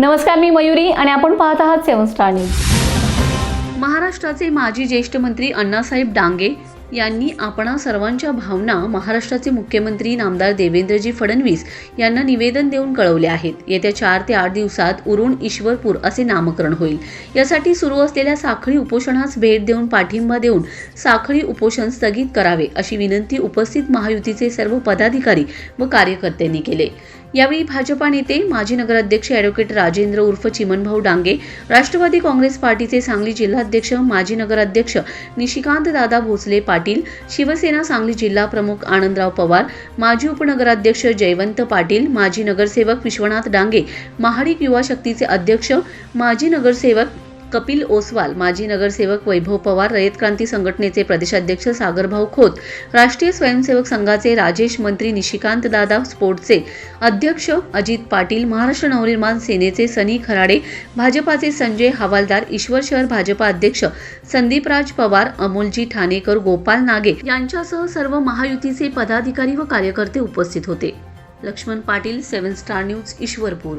नमस्कार मी मयुरी आणि आपण पाहत आहात सेवन स्टार न्यूज. महाराष्ट्राचे माजी ज्येष्ठ मंत्री अण्णासाहेब डांगे यांनी आपणा सर्वांच्या भावना महाराष्ट्राचे मुख्यमंत्री नामदार देवेंद्रजी फडणवीस यांना निवेदन देऊन कळवले आहेत. येत्या चार ते आठ दिवसात उरुण ईश्वरपूर असे नामकरण होईल. यासाठी सुरू असलेल्या साखळी उपोषणास भेट देऊन पाठिंबा देऊन साखळी उपोषण स्थगित करावे अशी विनंती उपस्थित महायुतीचे सर्व पदाधिकारी व कार्यकर्त्यांनी केले. यावेळी भाजपा नेते माजी नगराध्यक्ष अॅडव्होकेट राजेंद्र उर्फ चिमनभाऊ डांगे राष्ट्रवादी काँग्रेस पार्टीचे सांगली जिल्हाध्यक्ष माजी नगराध्यक्ष निशिकांत दादा भोसले पाटील शिवसेना सांगली जिल्हा प्रमुख आनंदराव पवार माजी उपनगराध्यक्ष जयवंत पाटील माजी नगरसेवक विश्वनाथ डांगे महाडिक युवा शक्तीचे अध्यक्ष माजी नगरसेवक कपिल ओसवाल माजी नगरसेवक वैभव पवार रयत क्रांती संघटनेचे प्रदेशाध्यक्ष सागरभाऊ खोत राष्ट्रीय स्वयंसेवक संघाचे राजेश मंत्री निशिकांत दादा स्पोर्टचे अध्यक्ष अजित पाटील महाराष्ट्र नवनिर्माण सेनेचे सनी खराडे भाजपाचे संजय हवालदार ईश्वर शहर भाजपा अध्यक्ष संदीपराज पवार अमोलजी ठाणेकर गोपाल नागे यांच्यासह सर्व महायुतीचे पदाधिकारी व कार्यकर्ते उपस्थित होते. Laxman Patil seven star news Ishwarpur.